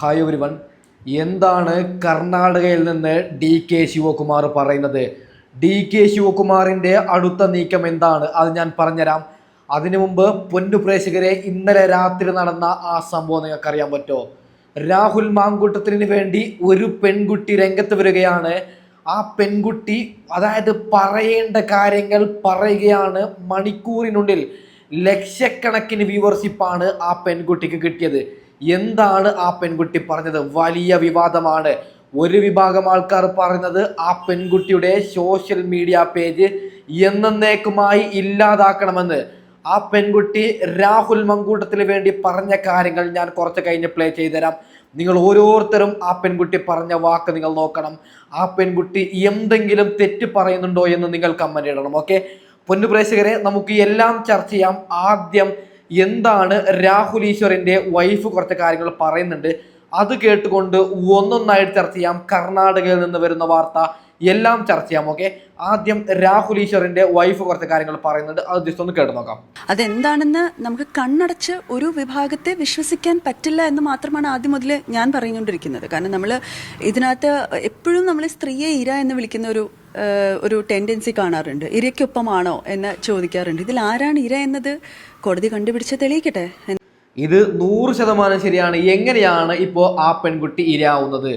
Hi everyone എന്താണ് കർണാടകയിൽ നിന്ന് ഡി കെ ശിവകുമാർ പറയുന്നത്? ഡി കെ ശിവകുമാറിന്റെ അടുത്ത നീക്കം എന്താണ്? അത് ഞാൻ പറഞ്ഞുതരാം. അതിനു മുമ്പ് പൊന്നു പ്രേക്ഷകരെ ഇന്നലെ രാത്രി നടന്ന ആ സംഭവം നിങ്ങൾക്കറിയാൻ പറ്റുമോ? രാഹുൽ മാങ്കൂട്ടത്തിന് വേണ്ടി ഒരു പെൺകുട്ടി രംഗത്ത് വരികയാണ്. ആ പെൺകുട്ടി അതായത് പറയേണ്ട കാര്യങ്ങൾ പറയുകയാണ് മണിക്കൂറിനുള്ളിൽ. ലക്ഷക്കണക്കിന് വ്യൂവർഷിപ്പാണ് ആ പെൺകുട്ടിക്ക് കിട്ടിയത്. എന്താണ് ആ പെൺകുട്ടി പറഞ്ഞത്? വലിയ വിവാദമാണ്. ഒരു വിഭാഗം ആൾക്കാർ പറയുന്നത് ആ പെൺകുട്ടിയുടെ സോഷ്യൽ മീഡിയ പേജ് എന്നേക്കുമായി ഇല്ലാതാക്കണമെന്ന്. ആ പെൺകുട്ടി രാഹുൽ മങ്കൂട്ടത്തിന് വേണ്ടി പറഞ്ഞ കാര്യങ്ങൾ ഞാൻ കുറച്ച് കഴിഞ്ഞ് പ്ലേ ചെയ്തുതരാം. നിങ്ങൾ ഓരോരുത്തരും ആ പെൺകുട്ടി പറഞ്ഞ വാക്ക് നിങ്ങൾ നോക്കണം. ആ പെൺകുട്ടി എന്തെങ്കിലും തെറ്റ് പറയുന്നുണ്ടോ എന്ന് നിങ്ങൾ കമ്മൻ ഇടണം ഓക്കെ പൊന്നു പ്രേക്ഷകരെ നമുക്ക് എല്ലാം ചർച്ച ചെയ്യാം. ആദ്യം എന്താണ് രാഹുൽ ഈശ്വറിന്റെ വൈഫ് കുറച്ച് കാര്യങ്ങൾ പറയുന്നുണ്ട്. അത് കേട്ടുകൊണ്ട് ഒന്നൊന്നായിട്ട് ചർച്ച ചെയ്യാം. കർണാടകയിൽ നിന്ന് വരുന്ന വാർത്ത എല്ലാം ചർച്ച ചെയ്യാം ഓക്കെ ആദ്യം രാഹുൽ ഈശ്വറിന്റെ വൈഫ് കുറച്ച് കാര്യങ്ങൾ പറയുന്നുണ്ട്. അത് ജസ്റ്റ് ഒന്ന് കേട്ട് നോക്കാം. അതെന്താണെന്ന് നമുക്ക് കണ്ണടച്ച് ഒരു വിഭാഗത്തെ വിശ്വസിക്കാൻ പറ്റില്ല എന്ന് മാത്രമാണ് ആദ്യം മുതൽ ഞാൻ പറഞ്ഞുകൊണ്ടിരിക്കുന്നത് കാരണം നമ്മൾ ഇതിനകത്ത് എപ്പോഴും നമ്മൾ സ്ത്രീയെ ഇര എന്ന് വിളിക്കുന്ന ഒരു ഒരു ടെൻഡൻസി കാണാറുണ്ട്. ഇരയ്ക്കൊപ്പമാണോ എന്ന് ചോദിക്കാറുണ്ട്. ഇതിൽ ആരാണ് ഇര എന്നത്? കോടതി കണ്ടുപിടിച്ച് തെളിയിക്കട്ടെ? ഇത് നൂറ് ശതമാനം ശരിയാണ്. എങ്ങനെയാണ് ഇപ്പോൾ ആ പെൺകുട്ടി ഇരയാവുന്നത്?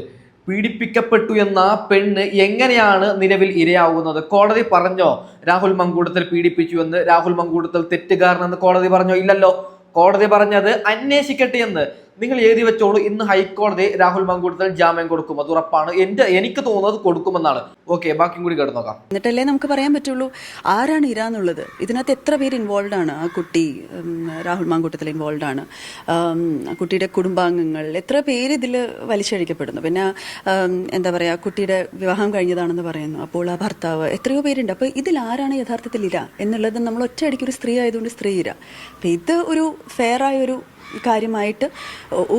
പീഡിപ്പിക്കപ്പെട്ടു എന്ന പെണ്ണ് എങ്ങനെയാണ് നിലവിൽ ഇരയാവുന്നത്? കോടതി പറഞ്ഞോ? രാഹുൽ മങ്കൂട്ടത്തിൽ പീഡിപ്പിച്ചു എന്ന്. രാഹുൽ മങ്കൂട്ടത്തിൽ തെറ്റുകാരനെന്ന് കോടതി പറഞ്ഞോ? ഇല്ലല്ലോ. കോടതി പറഞ്ഞത് അന്വേഷിക്കട്ടെ എന്ന്. നിങ്ങൾ എഴുതി വെച്ചോളൂ ഇന്ന് ഹൈക്കോടതി രാഹുൽ മങ്കൂട്ടത്തിൽ ജാമ്യം കൊടുക്കും. അത് ഉറപ്പാണ്. എന്റെ എനിക്ക് തോന്നുന്നത് കൊടുക്കുമെന്നാണ്. ഓക്കെ ബാക്കിയും കൂടി കേട്ട് നോക്കാം. എന്നിട്ടല്ലേ നമുക്ക് പറയാൻ പറ്റുള്ളൂ? ആരാണ് ഇര എന്നുള്ളത് ഇതിനകത്ത് എത്ര പേര് ഇൻവോൾവ് ആണ്? ആ കുട്ടി രാഹുൽ മാങ്കൂട്ടത്തിൽ ഇൻവോൾവ് ആണ്. കുട്ടിയുടെ കുടുംബാംഗങ്ങൾ എത്ര പേര് ഇതിൽ വലിച്ചഴിക്കപ്പെടുന്നു? പിന്നെ എന്താ പറയുക കുട്ടിയുടെ വിവാഹം കഴിഞ്ഞതാണെന്ന് പറയുന്നു. അപ്പോൾ ആ ഭർത്താവ് എത്രയോ പേരുണ്ട്. അപ്പോൾ ഇതിൽ ആരാണ് യഥാർത്ഥത്തിൽ ഇരാ? എന്നുള്ളത് നമ്മൾ ഒറ്റയടിക്ക് ഒരു സ്ത്രീ ആയതുകൊണ്ട് സ്ത്രീ ഇരാ. അപ്പം ഇത് ഒരു ഫെയർ ആയ ഒരു കാര്യമായിട്ട്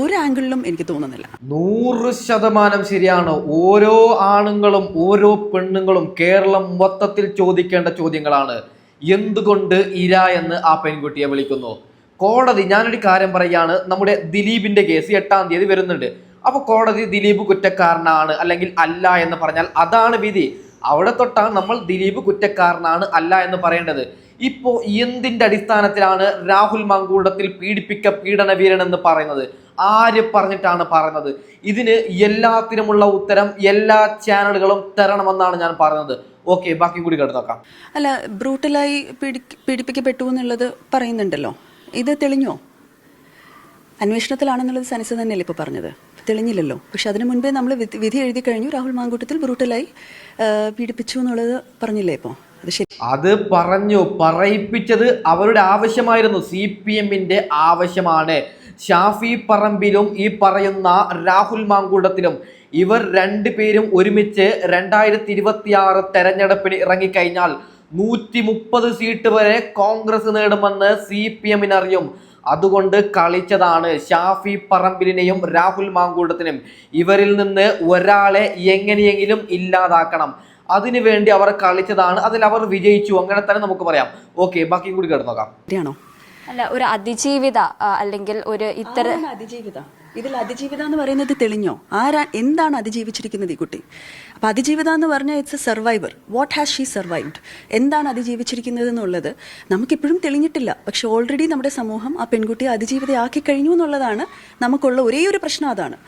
ഒരു ആംഗിളിലും എനിക്ക് തോന്നുന്നില്ല. നൂറ് ശതമാനം ശരിയാണ്. ഓരോ ആണുങ്ങളും ഓരോ പെണ്ണുങ്ങളും കേരളം മൊത്തത്തിൽ ചോദിക്കേണ്ട ചോദ്യങ്ങളാണ്. എന്തുകൊണ്ട് ഇര എന്ന് ആ പെൺകുട്ടിയെ വിളിക്കുന്നു? കോടതി ഞാനൊരു കാര്യം പറയാണ് നമ്മുടെ ദിലീപിന്റെ കേസ് എട്ടാം തീയതി വരുന്നുണ്ട്. അപ്പൊ കോടതി ദിലീപ് കുറ്റക്കാരനാണ് അല്ലെങ്കിൽ അല്ല എന്ന് പറഞ്ഞാൽ അതാണ് വിധി. അവിടെ തൊട്ടാണ് നമ്മൾ ദിലീപ് കുറ്റക്കാരനാണ് അല്ല എന്ന് പറയേണ്ടത്. ഇപ്പോ എന്തിന്റെ അടിസ്ഥാനത്തിലാണ് രാഹുൽ മങ്കൂടത്തിൽ പീഡിപ്പിക്ക പീഡന വീരൻ എന്ന് പറയുന്നത്? ആര് പറഞ്ഞിട്ടാണ് പറയുന്നത് ഇതിന് എല്ലാത്തിനുമുള്ള ഉത്തരം എല്ലാ ചാനലുകളും തരണമെന്നാണ് ഞാൻ പറയുന്നത് ഓക്കെ ബാക്കി കൂടി കേട്ട് നോക്കാം. അല്ല ബ്രൂട്ടലായി പീഡി പീഡിപ്പിക്കപ്പെട്ടു എന്നുള്ളത് പറയുന്നുണ്ടല്ലോ. ഇത് തെളിഞ്ഞോ? അന്വേഷണത്തിലാണെന്നുള്ളത് സനസ് തന്നെയല്ലേ ഇപ്പോൾ പറഞ്ഞത്? തെളിഞ്ഞില്ലല്ലോ. പക്ഷെ അതിനു മുൻപേ നമ്മൾ വിധി എഴുതി കഴിഞ്ഞു. രാഹുൽ മാങ്കൂട്ടത്തിൽ ബ്രൂട്ടലായി പീഡിപ്പിച്ചു എന്നുള്ളത് പറഞ്ഞില്ലേ ഇപ്പോൾ അത് ശരി. അത് പറഞ്ഞു പറയിപ്പിച്ചത് അവരുടെ ആവശ്യമായിരുന്നു. സി പി എമ്മിന്റെ ആവശ്യമാണ്. ഷാഫി പറമ്പിലും ഈ പറയുന്ന രാഹുൽ മാങ്കൂട്ടത്തിലും ഇവർ രണ്ടുപേരും ഒരുമിച്ച് രണ്ടായിരത്തി ഇരുപത്തി ആറ് തെരഞ്ഞെടുപ്പിന് ഇറങ്ങിക്കഴിഞ്ഞാൽ നൂറ്റി മുപ്പത് സീറ്റ് വരെ കോൺഗ്രസ് നേടുമെന്ന് സി പി എമ്മിന് അറിയും അതുകൊണ്ട് കളിച്ചതാണ് ഷാഫി പറമ്പിലിനെയും രാഹുൽ മാങ്കൂട്ടത്തിനും ഇവരിൽ നിന്ന് ഒരാളെ എങ്ങനെയെങ്കിലും ഇല്ലാതാക്കണം. അതിനു വേണ്ടി അവർ കളിച്ചതാണ് അതിൽ അവർ വിജയിച്ചു. അങ്ങനെ തന്നെ നമുക്ക് പറയാം. ഓക്കെ ബാക്കി കൂടി കേട്ട് നോക്കാം. അല്ല ഒരു അതിജീവിത അല്ലെങ്കിൽ ഒരു ഇത്തര അതിജീവിത? ഇതിൽ അതിജീവിത എന്ന് പറയുന്നത് തെളിഞ്ഞോ? ആരാ എന്താണ് അതിജീവിച്ചിരിക്കുന്നത് ഈ കുട്ടി? അപ്പൊ അതിജീവിത എന്ന് പറഞ്ഞാൽ it's a survivor what has she survived എന്താണ് അതിജീവിച്ചിരിക്കുന്നത് എന്നുള്ളത് നമുക്കിപ്പോഴും തെളിഞ്ഞിട്ടില്ല. പക്ഷെ ഓൾറെഡി നമ്മുടെ സമൂഹം ആ പെൺകുട്ടിയെ അതിജീവിതയാക്കി കഴിഞ്ഞു എന്നുള്ളതാണ് നമുക്കുള്ള ഒരേ ഒരു പ്രശ്നം അതാണ്.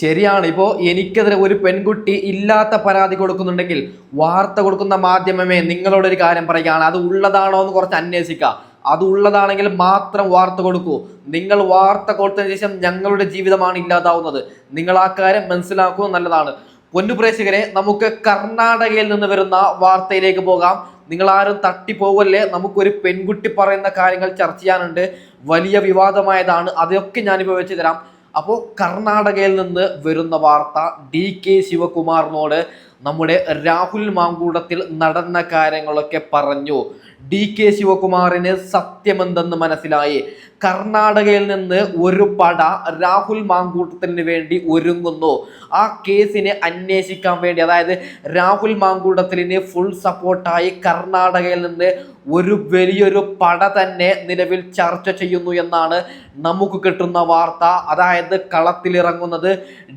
ശരിയാണ്. ഇപ്പോൾ എനിക്കെതിരെ ഒരു പെൺകുട്ടി ഇല്ലാത്ത പരാതി കൊടുക്കുന്നുണ്ടെങ്കിൽ വാർത്ത കൊടുക്കുന്ന മാധ്യമമേ നിങ്ങളോടൊരു കാര്യം പറയുകയാണ്. അത് ഉള്ളതാണോ എന്ന് കുറച്ച് അന്വേഷിക്കുക അത് ഉള്ളതാണെങ്കിൽ മാത്രം വാർത്ത കൊടുക്കൂ. നിങ്ങൾ വാർത്ത കൊടുത്തതിന് ശേഷം ഞങ്ങളുടെ ജീവിതമാണ് ഇല്ലാതാവുന്നത്. നിങ്ങൾ ആ കാര്യം മനസ്സിലാക്കുക നല്ലതാണ്. പൊന്നുപ്രേക്ഷകരെ നമുക്ക് കർണാടകയിൽ നിന്ന് വരുന്ന വാർത്തയിലേക്ക് പോകാം. നിങ്ങൾ ആരും തട്ടിപ്പോകല്ലേ നമുക്കൊരു പെൺകുട്ടി പറയുന്ന കാര്യങ്ങൾ ചർച്ച ചെയ്യാനുണ്ട്. വലിയ വിവാദമായതാണ്. അതൊക്കെ ഞാനിപ്പോൾ വെച്ച് തരാം. അപ്പോൾ കർണാടകയിൽ നിന്ന് വരുന്ന വാർത്ത ഡി കെ ശിവകുമാറിനോട് നമ്മുടെ രാഹുൽ മാങ്കൂടത്തിൽ നടന്ന കാര്യങ്ങളൊക്കെ പറഞ്ഞു. ഡി കെ ശിവകുമാറിന് സത്യമെന്തെന്ന് മനസ്സിലായി? കർണാടകയിൽ നിന്ന് ഒരു പട രാഹുൽ മാങ്കൂട്ടത്തിന് വേണ്ടി ഒരുങ്ങുന്നു. ആ കേസിനെ അന്വേഷിക്കാൻ വേണ്ടി അതായത് രാഹുൽ മാങ്കൂട്ടത്തിന് ഫുൾ സപ്പോർട്ടായി കർണാടകയിൽ നിന്ന് ഒരു വലിയൊരു പട തന്നെ നിലവിൽ ചർച്ച ചെയ്യുന്നു എന്നാണ് നമുക്ക് കിട്ടുന്ന വാർത്ത. അതായത് കളത്തിലിറങ്ങുന്നത്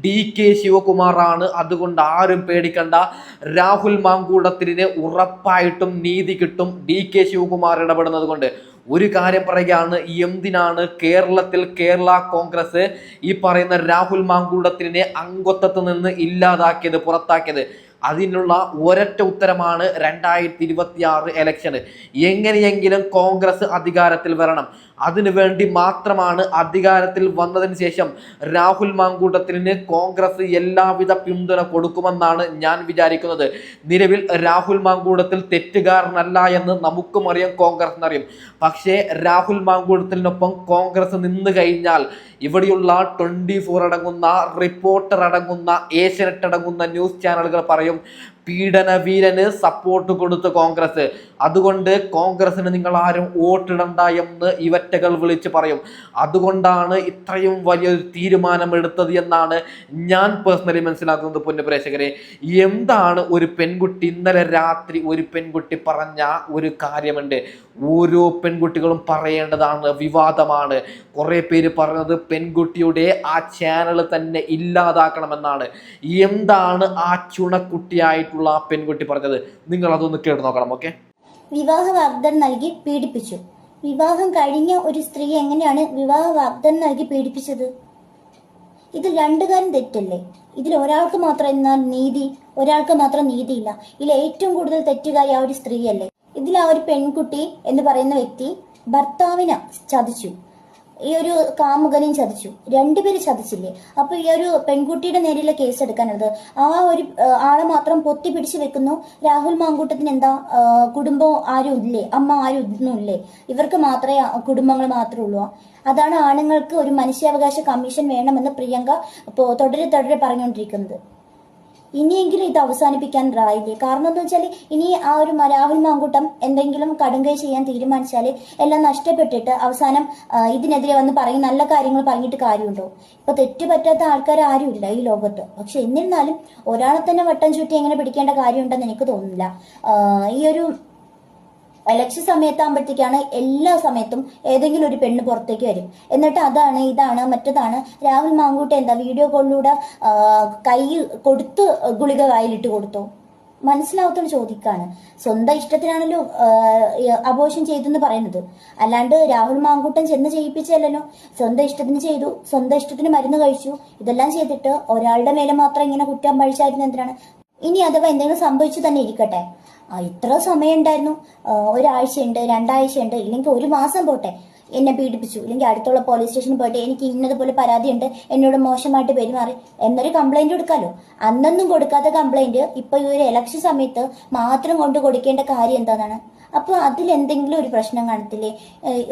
ഡി കെ ശിവകുമാറാണ്. അതുകൊണ്ട് ആരും പേടിക്കണ്ട. രാഹുൽ മാങ്കൂടത്തിന് ഉറപ്പായിട്ടും നീതി കിട്ടും. ഡി കെ ശിവകുമാർ ഇടപെടുന്നത് കൊണ്ട്. ഒരു കാര്യം പറയുകയാണ് എന്തിനാണ് കേരളത്തിൽ കേരള കോൺഗ്രസ് ഈ പറയുന്ന രാഹുൽ മാങ്കൂടത്തിനെ അംഗത്വത്തിൽ നിന്ന് ഇല്ലാതാക്കിയത് പുറത്താക്കിയത്? അതിനുള്ള ഒരൊറ്റ ഉത്തരമാണ് രണ്ടായിരത്തി ഇരുപത്തി ആറ് എലക്ഷന് എങ്ങനെയെങ്കിലും കോൺഗ്രസ് അധികാരത്തിൽ വരണം. അതിനുവേണ്ടി മാത്രമാണ് അധികാരത്തിൽ വന്നതിന് ശേഷം രാഹുൽ മാങ്കൂട്ടത്തിന് കോൺഗ്രസ് എല്ലാവിധ പിന്തുണ കൊടുക്കുമെന്നാണ് ഞാൻ വിചാരിക്കുന്നത്. നിലവിൽ രാഹുൽ മാങ്കൂട്ടത്തിൽ തെറ്റുകാരനല്ല എന്ന് നമുക്കും അറിയാം കോൺഗ്രസ് അറിയാം. പക്ഷേ രാഹുൽ മാങ്കൂട്ടത്തിനൊപ്പം കോൺഗ്രസ് നിന്ന് കഴിഞ്ഞാൽ ഇവിടെയുള്ള ട്വന്റി ഫോർ അടങ്ങുന്ന റിപ്പോർട്ടർ അടങ്ങുന്ന ഏഷ്യനെറ്റ് അടങ്ങുന്ന ന്യൂസ് ചാനലുകൾ പറയും പീഡന വീരന് സപ്പോർട്ട് കൊടുത്ത് കോൺഗ്രസ്. അതുകൊണ്ട് കോൺഗ്രസിന് നിങ്ങൾ ആരും വോട്ടിടണ്ട എന്ന് ഇവറ്റകൾ വിളിച്ച് പറയും അതുകൊണ്ടാണ് ഇത്രയും വലിയൊരു തീരുമാനം എടുത്തത് എന്നാണ് ഞാൻ പേഴ്സണലി മനസ്സിലാക്കുന്നത് പൊന്നു എന്താണ് ഒരു പെൺകുട്ടി ഇന്നലെ രാത്രി ഒരു പെൺകുട്ടി പറഞ്ഞ ഒരു കാര്യമുണ്ട്? ഓരോ പെൺകുട്ടികളും പറയേണ്ടതാണ് വിവാദമാണ്. കുറേ പേര് പറഞ്ഞത് പെൺകുട്ടിയുടെ ആ ചാനൽ തന്നെ ഇല്ലാതാക്കണമെന്നാണ്. എന്താണ് ആ ചുണക്കുട്ടിയായിട്ടുള്ള ആ പെൺകുട്ടി പറഞ്ഞത്? നിങ്ങൾ അതൊന്ന് കേട്ട് നോക്കണം ഓക്കെ? വിവാഹ വാഗ്ദാനം നൽകി പീഡിപ്പിച്ചു. വിവാഹം കഴിഞ്ഞ ഒരു സ്ത്രീ എങ്ങനെയാണ് വിവാഹ വാഗ്ദാനം നൽകി പീഡിപ്പിച്ചത്? ഇത് രണ്ടു രണ്ടുകാരും തെറ്റല്ലേ? ഇതിൽ ഒരാൾക്ക് മാത്രം എന്നാൽ നീതി ഒരാൾക്ക് മാത്രം നീതിയില്ല. ഇതിൽ ഏറ്റവും കൂടുതൽ തെറ്റുകാരി ആ ഒരു സ്ത്രീയല്ലേ? ഇതിൽ ആ ഒരു പെൺകുട്ടി എന്ന് പറയുന്ന വ്യക്തി ഭർത്താവിനെ ചതിച്ചു. ഈ ഒരു കാമുകനെയും ചതിച്ചു. രണ്ടുപേര് ചതിച്ചില്ലേ? അപ്പൊ ഈ ഒരു പെൺകുട്ടിയുടെ നേരെയുള്ള കേസ് എടുക്കാനുള്ളത്. ആ ഒരു ആളെ മാത്രം പൊത്തി പിടിച്ചു വെക്കുന്നു. രാഹുൽ മാങ്കൂട്ടത്തിന് എന്താ കുടുംബം ആരും ഇല്ലേ? അമ്മ ആരും ഇതൊന്നും ഇല്ലേ? ഇവർക്ക് മാത്രമേ കുടുംബങ്ങൾ മാത്രമേ ഉള്ളൂ. അതാണ് ആണുങ്ങൾക്ക് ഒരു മനുഷ്യാവകാശ കമ്മീഷൻ വേണമെന്ന് പ്രിയങ്ക തുടരെ തുടരെ പറഞ്ഞുകൊണ്ടിരിക്കുന്നത്. ഇനിയെങ്കിലും ഇത് അവസാനിപ്പിക്കാൻ റായില്ലേ കാരണം എന്താ വെച്ചാൽ ഇനി ആ ഒരു രാഹുൽ മാങ്കൂട്ടം എന്തെങ്കിലും കടുങ്കൈ ചെയ്യാൻ തീരുമാനിച്ചാൽ എല്ലാം നഷ്ടപ്പെട്ടിട്ട് അവസാനം ഇതിനെതിരെ വന്ന് പറയും നല്ല കാര്യങ്ങൾ പറഞ്ഞിട്ട് കാര്യമുണ്ടോ? ഇപ്പൊ തെറ്റ് പറ്റാത്ത ആൾക്കാർ ആരുമില്ല ഈ ലോകത്ത്. പക്ഷെ എന്നിരുന്നാലും ഒരാളെ തന്നെ വട്ടം ചുറ്റി എങ്ങനെ പിടിക്കേണ്ട കാര്യമുണ്ടെന്ന് എനിക്ക് തോന്നുന്നില്ല. ഈ ഒരു ഇലക്ഷൻ സമയത്താകുമ്പോഴത്തേക്കാണ് എല്ലാ സമയത്തും ഏതെങ്കിലും ഒരു പെണ്ണ് പുറത്തേക്ക് വരും. എന്നിട്ട് അതാണ് ഇതാണ് മറ്റതാണ്. രാഹുൽ മാങ്കൂട്ട എന്താ വീഡിയോ കോളിലൂടെ കൈ കൊടുത്ത് ഗുളിക വായിലിട്ട് കൊടുത്തു? മനസ്സിലാവാത്തൊരു ചോദിക്കാണ്. സ്വന്തം ഇഷ്ടത്തിനാണല്ലോ അബോഷൻ ചെയ്തെന്ന് പറയുന്നത്. അല്ലാണ്ട് രാഹുൽ മാങ്കൂട്ടൻ ചെന്ന് ചെയ്യിപ്പിച്ചല്ലോ സ്വന്തം ഇഷ്ടത്തിന് ചെയ്തു സ്വന്തം ഇഷ്ടത്തിന് മരുന്ന് കഴിച്ചു. ഇതെല്ലാം ചെയ്തിട്ട് ഒരാളുടെ മേലെ മാത്രം ഇങ്ങനെ കുറ്റം പഴിച്ചായിരുന്നു എന്തിനാണ്? ഇനി അഥവാ എന്തെങ്കിലും സംഭവിച്ചു തന്നെ ഇരിക്കട്ടെ. ഇത്ര സമയം ഉണ്ടായിരുന്നു ആ, ഒരാഴ്ചയുണ്ട് രണ്ടാഴ്ചയുണ്ട് ഇല്ലെങ്കിൽ ഒരു മാസം പോട്ടെ. എന്നെ പീഡിപ്പിച്ചു. ഇല്ലെങ്കിൽ അടുത്തുള്ള പോലീസ് സ്റ്റേഷനിൽ പോയിട്ട് എനിക്ക് ഇന്നതുപോലെ പരാതിയുണ്ട്. എന്നോട് മോശമായിട്ട് പെരുമാറി. എന്നൊരു കംപ്ലൈന്റ് കൊടുക്കാലോ. അന്നൊന്നും കൊടുക്കാത്ത കംപ്ലൈന്റ് ഇപ്പൊ ഈ ഒരു ഇലക്ഷൻ സമയത്ത് മാത്രം കൊണ്ട് കൊടുക്കേണ്ട കാര്യം എന്താണ് അപ്പോൾ അതിൽ എന്തെങ്കിലും ഒരു പ്രശ്നം കാണത്തില്ലേ?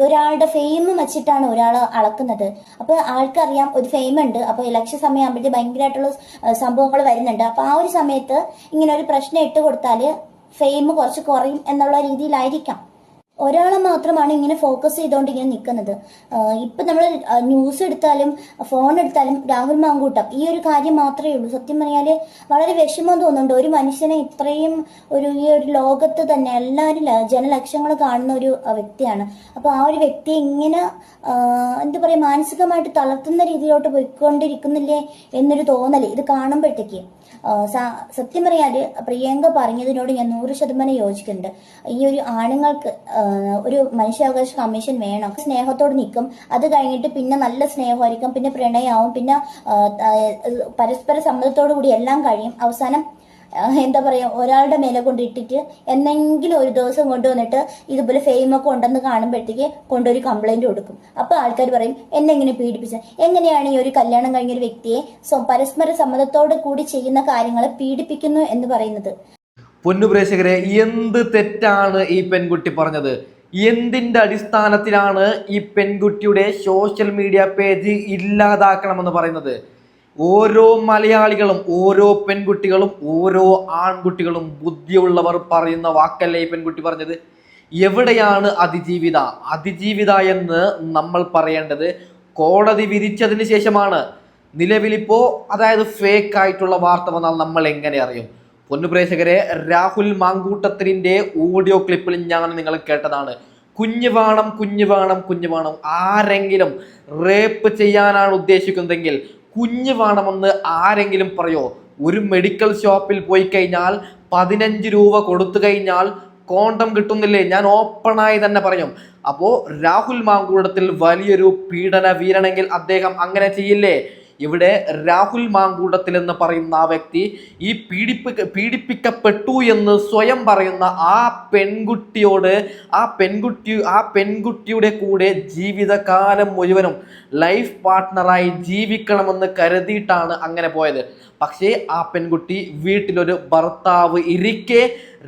ഒരാളുടെ ഫെയിം വെച്ചിട്ടാണ് ഒരാൾ അളക്കുന്നത്. അപ്പൊ ആൾക്കറിയാം ഒരു ഫെയിം ഉണ്ട്. അപ്പോൾ ഇലക്ഷൻ സമയം ആകുമ്പോഴത്തേക്ക് ഭയങ്കരമായിട്ടുള്ള സംഭവങ്ങൾ വരുന്നുണ്ട്. അപ്പോൾ ആ ഒരു സമയത്ത് ഇങ്ങനെ ഒരു പ്രശ്നം ഇട്ട് കൊടുത്താൽ ഫെയിം കുറച്ച് കുറയും എന്നുള്ള രീതിയിലായിരിക്കാം. ഒരാളെ മാത്രമാണ് ഇങ്ങനെ ഫോക്കസ് ചെയ്തുകൊണ്ട് ഇങ്ങനെ നിൽക്കുന്നത് ഇപ്പൊ നമ്മൾ ന്യൂസ് എടുത്താലും ഫോൺ എടുത്താലും രാഹുൽ മാങ്കൂട്ടം ഈ ഒരു കാര്യം മാത്രമേ ഉള്ളൂ. സത്യം പറഞ്ഞാൽ വളരെ വിഷമം തോന്നുന്നുണ്ട്. ഒരു മനുഷ്യനെ ഇത്രയും ഒരു ഈ ഒരു ലോകത്ത് തന്നെ എല്ലാവരും ജനലക്ഷങ്ങൾ കാണുന്ന ഒരു വ്യക്തിയാണ്. അപ്പൊ ആ ഒരു വ്യക്തി ഇങ്ങനെ എന്താ പറയാ മാനസികമായിട്ട് തളർത്തുന്ന രീതിയിലോട്ട് പോയിക്കൊണ്ടിരിക്കുന്നില്ലേ എന്നൊരു തോന്നൽ ഇത് കാണുമ്പോഴത്തേക്ക്. സത്യം പറയാൽ പ്രിയങ്ക പറഞ്ഞതിനോട് ഞാൻ നൂറ് ശതമാനം യോജിക്കുന്നുണ്ട്. ഈ ഒരു ആണുങ്ങൾക്ക് ഒരു മനുഷ്യാവകാശ കമ്മീഷൻ വേണം. സ്നേഹത്തോട് നിൽക്കും. അത് കഴിഞ്ഞിട്ട് പിന്നെ നല്ല സ്നേഹമായിരിക്കും. പിന്നെ പ്രണയമാവും പിന്നെ പരസ്പര സമ്മതത്തോടു കൂടി എല്ലാം കഴിയും. അവസാനം എന്താ പറയാ ഒരാളുടെ മേലെ കൊണ്ടിട്ടിട്ട് എന്നെങ്കിലും ഒരു ദിവസം കൊണ്ടുവന്നിട്ട് ഇതുപോലെ ഫെയിമൊക്കെ ഉണ്ടെന്ന് കാണുമ്പോഴത്തേക്ക് കൊണ്ടൊരു കംപ്ലൈന്റ് കൊടുക്കും. അപ്പോൾ ആൾക്കാർ പറയും എന്നെ എങ്ങനെ പീഡിപ്പിച്ച എങ്ങനെയാണ് ഈ ഒരു കല്യാണം കഴിഞ്ഞ ഒരു വ്യക്തിയെ പരസ്പര സമ്മതത്തോട് കൂടി ചെയ്യുന്ന കാര്യങ്ങളെ പീഡിപ്പിക്കുന്നു എന്ന് പറയുന്നത്? പൊന്നു പ്രേക്ഷകരെ എന്ത് തെറ്റാണ് ഈ പെൺകുട്ടി പറഞ്ഞത്? എന്തിന്റെ അടിസ്ഥാനത്തിലാണ് ഈ പെൺകുട്ടിയുടെ സോഷ്യൽ മീഡിയ പേജ് ഇല്ലാതാക്കണമെന്ന് പറയുന്നത്? ഓരോ മലയാളികളും ഓരോ പെൺകുട്ടികളും ഓരോ ആൺകുട്ടികളും ബുദ്ധിയുള്ളവർ പറയുന്ന വാക്കല്ലേ ഈ പെൺകുട്ടി പറഞ്ഞത്? എവിടെയാണ് അതിജീവിത? അതിജീവിത എന്ന് നമ്മൾ പറയേണ്ടത് കോടതി വിധിച്ചതിന് ശേഷമാണ്. നിലവിലിപ്പോ അതായത് ഫേക്ക് ആയിട്ടുള്ള വാർത്ത വന്നാൽ നമ്മൾ എങ്ങനെ അറിയും? പൊന്നുപ്രേക്ഷകരെ രാഹുൽ മാങ്കൂട്ടത്തിന്റെ ഓഡിയോ ക്ലിപ്പിൽ ഞാൻ നിങ്ങൾ കേട്ടതാണ്. കുഞ്ഞു വേണം കുഞ്ഞു വേണം കുഞ്ഞു വേണം. ആരെങ്കിലും റേപ്പ് ചെയ്യാനാണ് ഉദ്ദേശിക്കുന്നതെങ്കിൽ കുഞ്ഞു വേണമെന്ന് ആരെങ്കിലും പറയോ? ഒരു മെഡിക്കൽ ഷോപ്പിൽ പോയി കഴിഞ്ഞാൽ പതിനഞ്ച് രൂപ കൊടുത്തു കഴിഞ്ഞാൽ കോണ്ടം കിട്ടുന്നില്ലേ? ഞാൻ ഓപ്പണായി തന്നെ പറയും. അപ്പോ രാഹുൽ മാങ്കൂടത്തിൽ വലിയൊരു പീഡന വീരണെങ്കിൽ അദ്ദേഹം അങ്ങനെ ചെയ്യില്ലേ? ഇവിടെ രാഹുൽ മാങ്കൂടത്തിൽ എന്ന് പറയുന്ന ആ വ്യക്തി ഈ പീഡിപ്പി പീഡിപ്പിക്കപ്പെട്ടു എന്ന് സ്വയം പറയുന്ന ആ പെൺകുട്ടിയോട് ആ പെൺകുട്ടി ആ പെൺകുട്ടിയുടെ കൂടെ ജീവിതകാലം മുഴുവനും ലൈഫ് പാർട്ട്ണറായി ജീവിക്കണമെന്ന് കരുതിയിട്ടാണ് അങ്ങനെ പോയത്. പക്ഷേ ആ പെൺകുട്ടി വീട്ടിലൊരു ഭർത്താവ് ഇരിക്കെ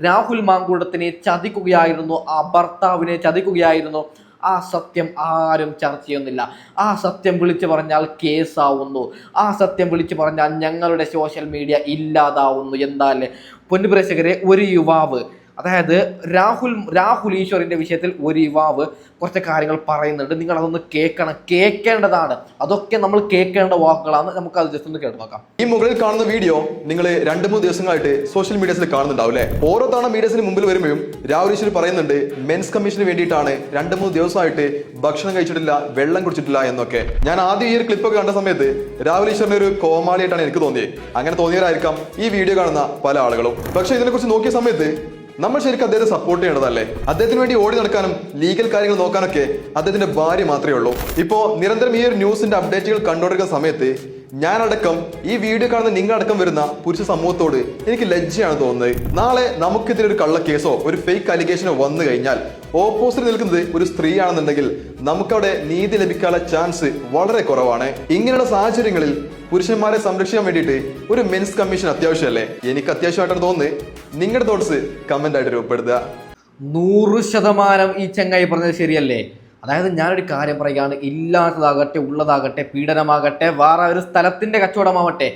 രാഹുൽ മാങ്കൂടത്തിനെ ചതിക്കുകയായിരുന്നു. ആ ഭർത്താവിനെ ചതിക്കുകയായിരുന്നു. ആ സത്യം ആരും ചർച്ച ചെയ്യുന്നില്ല. ആ സത്യം വിളിച്ചു പറഞ്ഞാൽ കേസാവുന്നു. ആ സത്യം വിളിച്ചു പറഞ്ഞാൽ ഞങ്ങളുടെ സോഷ്യൽ മീഡിയ ഇല്ലാതാവുന്നു. എന്താല്ലേ? പൊന്നുപ്രേക്ഷകരെ ഒരു യുവാവ് അതായത് രാഹുൽ രാഹുൽ ഈശ്വറിന്റെ വിഷയത്തിൽ ഒരു യുവാവ് കുറച്ച് കാര്യങ്ങൾ പറയുന്നുണ്ട്. നിങ്ങൾ അതൊന്ന് കേൾക്കണം. കേൾക്കേണ്ടതാണ്. അതൊക്കെ നമ്മൾ കേൾക്കേണ്ട വാക്കുകളാണ്. നമുക്ക് അത് ജസ്റ്റ് ഒന്ന് കേട്ട് നോക്കാം. ഈ മുകളിൽ കാണുന്ന വീഡിയോ നിങ്ങൾ രണ്ട് മൂന്ന് ദിവസങ്ങളായിട്ട് സോഷ്യൽ മീഡിയസിൽ കാണുന്നുണ്ടാവും അല്ലേ? ഓരോ തവണ മീഡിയസിന് മുമ്പിൽ വരുമ്പോഴും രാഹുൽ ഈശ്വർ പറയുന്നുണ്ട് മെൻസ് കമ്മീഷന് വേണ്ടിയിട്ടാണ് രണ്ട് മൂന്ന് ദിവസമായിട്ട് ഭക്ഷണം കഴിച്ചിട്ടില്ല വെള്ളം കുടിച്ചിട്ടില്ല എന്നൊക്കെ. ഞാൻ ആദ്യം ഈ ഒരു ക്ലിപ്പൊക്കെ കണ്ട സമയത്ത് രാഹുൽ ഈശ്വറിന്റെ ഒരു കോമാളിയായിട്ടാണ് എനിക്ക് തോന്നിയത്. അങ്ങനെ തോന്നിയവരായിരിക്കാം ഈ വീഡിയോ കാണുന്ന പല ആളുകളും. പക്ഷെ ഇതിനെക്കുറിച്ച് നോക്കിയ സമയത്ത് നമ്മൾ ശരിക്കും അദ്ദേഹത്തെ സപ്പോർട്ട് ചെയ്യേണ്ടതല്ലേ? അദ്ദേഹത്തിന് വേണ്ടി ഓടി നടക്കാനും ലീഗൽ കാര്യങ്ങൾ നോക്കാനൊക്കെ അദ്ദേഹത്തിന്റെ ഭാര്യ മാത്രമേ ഉള്ളൂ. ഇപ്പോ നിരന്തരം ഈ ഒരു ന്യൂസിന്റെ അപ്ഡേറ്റുകൾ കണ്ടുകൊണ്ടിരിക്കുന്ന സമയത്ത് ഞാനടക്കം ഈ വീഡിയോ കാണുന്ന നിങ്ങളടക്കം വരുന്ന പുരുഷ സമൂഹത്തോട് എനിക്ക് ലജ്ജയാണ് തോന്നുന്നത്. നാളെ നമുക്കെതിരെ ഒരു കള്ള കേസോ ഒരു ഫേക്ക് അലിഗേഷനോ വന്നു കഴിഞ്ഞാൽ ഓപ്പോസിറ്റ് നിൽക്കുന്നത് ഒരു സ്ത്രീയാണെന്നുണ്ടെങ്കിൽ നമുക്കവിടെ നീതി ലഭിക്കാനുള്ള ചാൻസ് വളരെ കുറവാണ്. ഇങ്ങനെയുള്ള സാഹചര്യങ്ങളിൽ പുരുഷന്മാരെ സംരക്ഷിക്കാൻ വേണ്ടിയിട്ട് ഒരു മെൻസ് കമ്മീഷൻ അത്യാവശ്യമല്ലേ? എനിക്ക് അത്യാവശ്യമായിട്ടാണ് തോന്നുന്നത്. നിങ്ങളുടെ തോട്ട്സ് കമന്റ് ആയിട്ട് രൂപപ്പെടുത്തുക. നൂറ് ശതമാനം ഈ ചെങ്ങായി പറഞ്ഞത് ശരിയല്ലേ? അതായത് ഞാനൊരു കാര്യം പറയുകയാണ് ഇല്ലാത്തതാകട്ടെ ഉള്ളതാകട്ടെ പീഡനമാകട്ടെ വേറെ ഒരു സ്ഥലത്തിന്റെ കച്ചവടമാവട്ടെ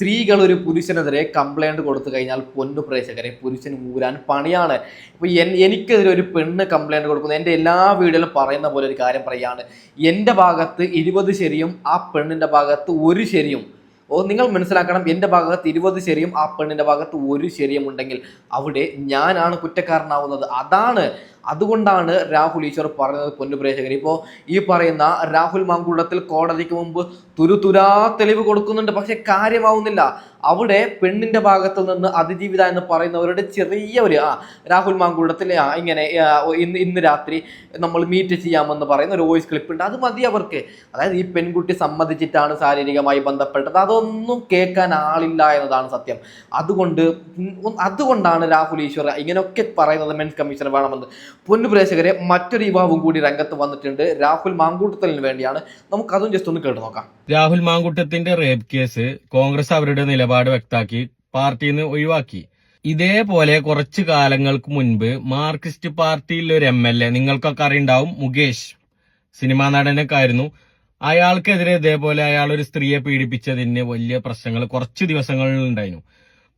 സ്ത്രീകൾ ഒരു പുരുഷനെതിരെ കംപ്ലൈന്റ് കൊടുത്തു കഴിഞ്ഞാൽ പൊന്നു പ്രേക്ഷകരെ പുരുഷൻ ഊരാൻ പണിയാണ്. ഇപ്പോൾ എൻ- എനിക്കെതിരെ ഒരു പെണ്ണ് കംപ്ലൈന്റ് കൊടുക്കുന്നു. എന്റെ എല്ലാ വീഡിയോയിലും പറയുന്ന പോലെ ഒരു കാര്യം പറയുകയാണ് എന്റെ ഭാഗത്ത് ഇരുപത് ശരിയും ആ പെണ്ണിന്റെ ഭാഗത്ത് ഒരു ശരിയും. ഓ നിങ്ങൾ മനസ്സിലാക്കണം എന്റെ ഭാഗത്ത് ഇരുപത് ശരിയും ആ പെണ്ണിന്റെ ഭാഗത്ത് ഒരു ശരിയും ഉണ്ടെങ്കിൽ അവിടെ ഞാനാണ് കുറ്റക്കാരനാവുന്നത്. അതാണ് അതുകൊണ്ടാണ് രാഹുൽ ഈശ്വർ പറയുന്നത് പൊന്നുപ്രേക്ഷകർ ഇപ്പോൾ ഈ പറയുന്ന രാഹുൽ മാങ്കുളത്തിൽ കോടതിക്ക് മുമ്പ് തുരുതുരാ തെളിവ് കൊടുക്കുന്നുണ്ട്. പക്ഷെ കാര്യമാവുന്നില്ല. അവിടെ പെണ്ണിന്റെ ഭാഗത്ത് നിന്ന് അതിജീവിത എന്ന് പറയുന്നവരുടെ ചെറിയ ഒരു ആ രാഹുൽ മാങ്കുളത്തിൽ ആ ഇങ്ങനെ ഇന്ന് ഇന്ന് രാത്രി നമ്മൾ മീറ്റ് ചെയ്യാമെന്ന് പറയുന്ന ഒരു വോയിസ് ക്ലിപ്പ് ഉണ്ട്. അത് മതി അവർക്ക്. അതായത് ഈ പെൺകുട്ടി സമ്മതിച്ചിട്ടാണ് ശാരീരികമായി ബന്ധപ്പെട്ടത്. അതൊന്നും കേൾക്കാൻ ആളില്ല എന്നതാണ് സത്യം. അതുകൊണ്ട് അതുകൊണ്ടാണ് രാഹുൽ ഈശ്വർ ഇങ്ങനെയൊക്കെ പറയുന്നത് മെൻസ് കമ്മീഷൻ വേണമെന്ന്. പൊന്നു പ്രേക്ഷകരെ മറ്റൊരു യുവാവും കൂടി രംഗത്ത് വന്നിട്ടുണ്ട്. രാഹുൽ മാങ്കൂട്ടത്തലിന് വേണ്ടിയാണ്. നമുക്ക് അതും ജസ്റ്റ് ഒന്ന് കേട്ടു നോക്കാം. രാഹുൽ മാങ്കൂട്ടത്തിന്റെ റേപ്പ് കേസ് കോൺഗ്രസ് അവരുടെ നിലപാട് വ്യക്താക്കി പാർട്ടിയിൽ നിന്ന് ഒഴിവാക്കി. ഇതേപോലെ കുറച്ചു കാലങ്ങൾക്ക് മുൻപ് മാർക്സിസ്റ്റ് പാർട്ടിയിലെ ഒരു എം എൽ എ നിങ്ങൾക്കൊക്കെ അറിയുണ്ടാവും മുകേഷ്. സിനിമാ നടനൊക്കെ ആയിരുന്നു. അയാൾക്കെതിരെ ഇതേപോലെ അയാൾ ഒരു സ്ത്രീയെ പീഡിപ്പിച്ചതിന് വലിയ പ്രശ്നങ്ങൾ കുറച്ച് ദിവസങ്ങളിൽ ഉണ്ടായിരുന്നു.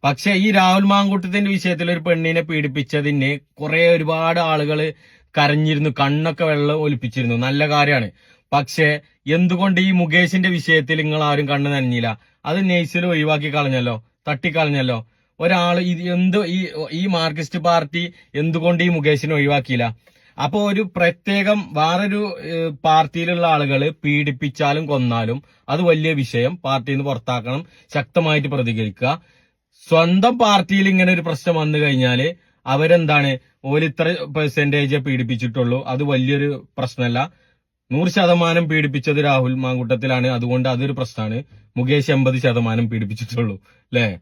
പക്ഷെ ഈ രാഹുൽ മാങ്കൂട്ടത്തിന്റെ വിഷയത്തിൽ ഒരു പെണ്ണിനെ പീഡിപ്പിച്ചതിന് കുറെ ഒരുപാട് ആളുകൾ കരഞ്ഞിരുന്നു കണ്ണൊക്കെ വെള്ളം ഒലിപ്പിച്ചിരുന്നു. നല്ല കാര്യമാണ്. പക്ഷെ എന്തുകൊണ്ട് ഈ മുകേഷിന്റെ വിഷയത്തിൽ നിങ്ങൾ ആരും കണ്ണു നനഞ്ഞില്ല? അത് നെയ്സിൽ ഒഴിവാക്കി കളഞ്ഞല്ലോ തട്ടിക്കളഞ്ഞല്ലോ. ഒരാൾ എന്ത് ഈ ഈ മാർക്സിസ്റ്റ് പാർട്ടി എന്തുകൊണ്ട് ഈ മുകേഷിനെ ഒഴിവാക്കിയില്ല? അപ്പോൾ ഒരു പ്രത്യേകം വേറൊരു പാർട്ടിയിലുള്ള ആളുകൾ പീഡിപ്പിച്ചാലും കൊന്നാലും അത് വലിയ വിഷയം. പാർട്ടിയിൽ നിന്ന് പുറത്താക്കണം ശക്തമായിട്ട് പ്രതികരിക്കുക. സ്വന്തം പാർട്ടിയിൽ ഇങ്ങനെ ഒരു പ്രശ്നം വന്നു കഴിഞ്ഞാൽ അവരെന്താണ് ഓലിത്ര പെർസെന്റേജ് പീഡിപ്പിച്ചിട്ടുള്ളൂ. അത് വലിയൊരു പ്രശ്നമല്ല. നൂറ് ശതമാനം പീഡിപ്പിച്ചത് രാഹുൽ മാങ്കൂട്ടത്തിലാണ്. അതുകൊണ്ട് അതൊരു പ്രശ്നമാണ്. മുകേഷ് എൺപത് ശതമാനം പീഡിപ്പിച്ചിട്ടുള്ളൂ. അല്ലേ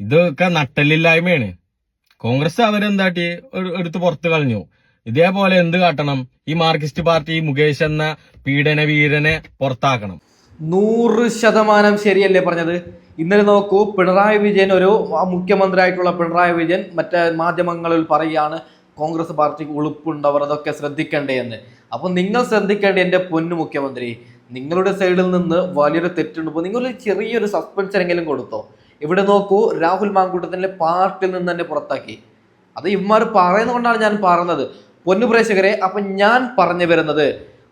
ഇതൊക്കെ നട്ടലില്ലായ്മയാണ് കോൺഗ്രസ് അവരെന്താട്ടി എടുത്ത് പുറത്തു കളഞ്ഞു. ഇതേപോലെ എന്ത് കാട്ടണം? ഈ മാർക്സിസ്റ്റ് പാർട്ടി മുകേഷ് എന്ന പീഡന വീരനെ പുറത്താക്കണം. നൂറ് ശതമാനം ശരിയല്ലേ പറഞ്ഞത്? ഇന്നലെ നോക്കൂ പിണറായി വിജയൻ ഒരു മുഖ്യമന്ത്രി മുഖ്യമന്ത്രിയായിട്ടുള്ള പിണറായി വിജയൻ മറ്റേ മാധ്യമങ്ങളിൽ പറയുകയാണ് കോൺഗ്രസ് പാർട്ടിക്ക് ഉളുപ്പുണ്ടവർ അതൊക്കെ ശ്രദ്ധിക്കണ്ടേ എന്ന്. അപ്പോൾ നിങ്ങൾ ശ്രദ്ധിക്കേണ്ട എന്റെ പൊന്നു മുഖ്യമന്ത്രി നിങ്ങളുടെ സൈഡിൽ നിന്ന് വലിയൊരു തെറ്റുണ്ട്. നിങ്ങൾ ചെറിയൊരു സസ്പെൻഷൻ എങ്കിലും കൊടുത്തോ. ഇവിടെ നോക്കൂ രാഹുൽ മാങ്കൂട്ടത്തിന്റെ പാർട്ടിയിൽ നിന്ന് തന്നെ പുറത്താക്കി. അത് ഇവന്മാർ പറയുന്നതുകൊണ്ടാണ് ഞാൻ പറഞ്ഞത് പൊന്നു പ്രേക്ഷകരെ അപ്പം ഞാൻ പറഞ്ഞു വരുന്നത്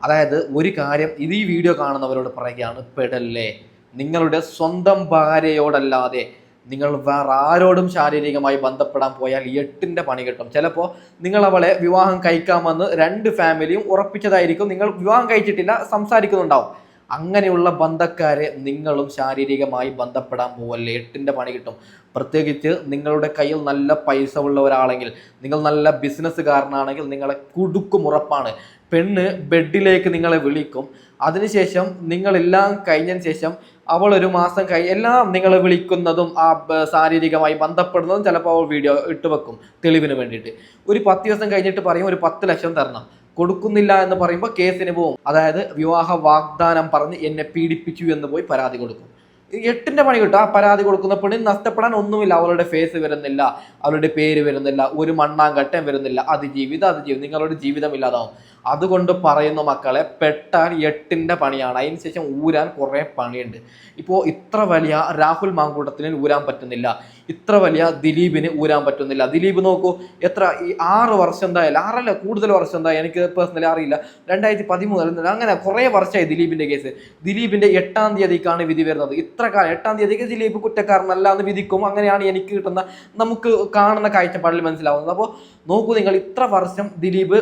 അതായത് ഒരു കാര്യം ഇത് ഈ വീഡിയോ കാണുന്നവരോട് പറയുകയാണ് പെടല്ലേ. നിങ്ങളുടെ സ്വന്തം ഭാര്യയോടല്ലാതെ നിങ്ങൾ വേറെ ആരോടും ശാരീരികമായി ബന്ധപ്പെടാൻ പോയാൽ എട്ടിന്റെ പണി കിട്ടും. ചിലപ്പോൾ നിങ്ങൾ അവളെ വിവാഹം കഴിക്കാമെന്ന് രണ്ട് ഫാമിലിയും ഉറപ്പിച്ചതായിരിക്കും. നിങ്ങൾ വിവാഹം കഴിച്ചിട്ടില്ല സംസാരിക്കുന്നുണ്ടാവും. അങ്ങനെയുള്ള ബന്ധക്കാരെ നിങ്ങളും ശാരീരികമായി ബന്ധപ്പെടാൻ പോവല്ലേ? എട്ടിന്റെ പണി കിട്ടും. പ്രത്യേകിച്ച് നിങ്ങളുടെ കയ്യിൽ നല്ല പൈസ ഉള്ള ഒരാളെങ്കിൽ നിങ്ങൾ നല്ല ബിസിനസ്സുകാരനാണെങ്കിൽ നിങ്ങളെ കുടുക്കും ഉറപ്പാണ്. പെണ്ണ് ബെഡിലേക്ക് നിങ്ങളെ വിളിക്കും. അതിനുശേഷം നിങ്ങളെല്ലാം കഴിഞ്ഞതിന് ശേഷം അവൾ ഒരു മാസം കഴി എല്ലാം നിങ്ങളെ വിളിക്കുന്നതും ആ ശാരീരികമായി ബന്ധപ്പെടുന്നതും ചിലപ്പോൾ അവൾ വീഡിയോ ഇട്ട് വെക്കും തെളിവിന് വേണ്ടിയിട്ട്. ഒരു പത്ത് ദിവസം കഴിഞ്ഞിട്ട് പറയും ഒരു പത്ത് ലക്ഷം തരണം. കൊടുക്കുന്നില്ല എന്ന് പറയുമ്പോൾ കേസിന് പോവും. അതായത് വിവാഹ വാഗ്ദാനം പറഞ്ഞ് എന്നെ പീഡിപ്പിച്ചു എന്ന് പോയി പരാതി കൊടുക്കും. എട്ടിന്റെ പണി കിട്ടും. ആ പരാതി കൊടുക്കുന്ന പെണ്ണിന് നഷ്ടപ്പെടാൻ ഒന്നുമില്ല. അവളുടെ ഫേസ് വരുന്നില്ല. അവളുടെ പേര് വരുന്നില്ല. ഒരു മണ്ണാങ്കട്ടം വരുന്നില്ല. അത് ജീവിതം അത് ജീവിതം നിങ്ങളുടെ ജീവിതം ഇല്ലാതാവും. അതുകൊണ്ട് പറയുന്നു മക്കളെ പെട്ടാൻ എട്ടിന്റെ പണിയാണ്. അതിന് ശേഷം ഊരാൻ കുറേ പണിയുണ്ട്. ഇപ്പോൾ ഇത്ര വലിയ രാഹുൽ മാങ്കൂട്ടത്തിന് ഊരാൻ പറ്റുന്നില്ല. ഇത്ര വലിയ ദിലീപിന് ഊരാൻ പറ്റുന്നില്ല. ദിലീപ് നോക്കൂ എത്ര ഈ ആറ് വർഷം എന്തായാലും ആറല്ല കൂടുതൽ വർഷം എന്തായാലും എനിക്ക് പേഴ്സണലി അറിയില്ല. രണ്ടായിരത്തി പതിമൂന്ന് അങ്ങനെ കുറേ വർഷമായി ദിലീപിന്റെ കേസ് ദിലീപിന്റെ എട്ടാം തീയതിക്കാണ് വിധി വരുന്നത്. ഇത്ര കാലം എട്ടാം തീയതിക്ക് ദിലീപ് കുറ്റക്കാരനല്ല എന്ന് വിധിക്കും. അങ്ങനെയാണ് എനിക്ക് കിട്ടുന്ന നമുക്ക് കാണുന്ന കാഴ്ചപ്പാടിൽ മനസ്സിലാവുന്നത്. അപ്പോൾ നോക്കൂ നിങ്ങൾ ഇത്ര വർഷം ദിലീപ്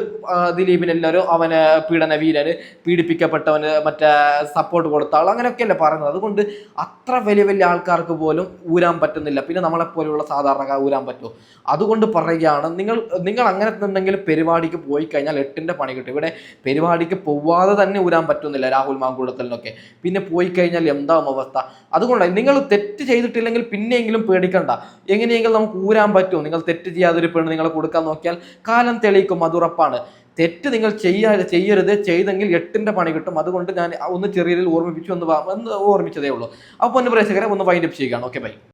ദിലീപിന് എല്ലാവരും അവന് പീഡന വീരന് പീഡിപ്പിക്കപ്പെട്ടവന് മറ്റേ സപ്പോർട്ട് കൊടുത്ത ആൾ അങ്ങനെയൊക്കെയല്ലേ പറയുന്നത്. അതുകൊണ്ട് അത്ര വലിയ വലിയ ആൾക്കാർക്ക് പോലും ഊരാൻ പറ്റുന്നില്ല. പിന്നെ നമ്മളെപ്പോലെയുള്ള സാധാരണക്കാർ ഊരാൻ പറ്റുമോ? അതുകൊണ്ട് പറയുകയാണ് നിങ്ങൾ നിങ്ങൾ അങ്ങനെ എന്തെങ്കിലും പരിപാടിക്ക് പോയി കഴിഞ്ഞാൽ എട്ടിന്റെ പണി കിട്ടും. ഇവിടെ പരിപാടിക്ക് പോവാതെ തന്നെ ഊരാൻ പറ്റുന്നില്ല രാഹുൽ മാങ്കൂടത്തലിനൊക്കെ. പിന്നെ പോയി കഴിഞ്ഞാൽ എന്താവും അവസ്ഥ? അതുകൊണ്ട് നിങ്ങൾ തെറ്റ് ചെയ്തിട്ടില്ലെങ്കിൽ പിന്നെയെങ്കിലും പേടിക്കണ്ട. എങ്ങനെയെങ്കിലും നമുക്ക് ഊരാൻ പറ്റുമോ നിങ്ങൾ തെറ്റ് ചെയ്യാതൊരു പെണ്ണ് നിങ്ങളെ കൊടുക്കാൻ നോക്കിയാൽ കാലം തെളിയിക്കും അതുറപ്പാണ് തെറ്റ് നിങ്ങൾ ചെയ്യാ ചെയ്യരുത്. ചെയ്തെങ്കിൽ എട്ടിന്റെ പണി കിട്ടും. അതുകൊണ്ട് ഞാൻ ഒന്ന് ചെറിയ രീതിയിൽ ഓർമ്മിപ്പിച്ചു എന്ന് ഓർമ്മിച്ചതേ ഉള്ളൂ. അപ്പോൾ ഒന്ന് പ്രേക്ഷകരെ ഒന്ന് വൈൻഡപ്പ് ചെയ്യുകയാണ്. Okay bye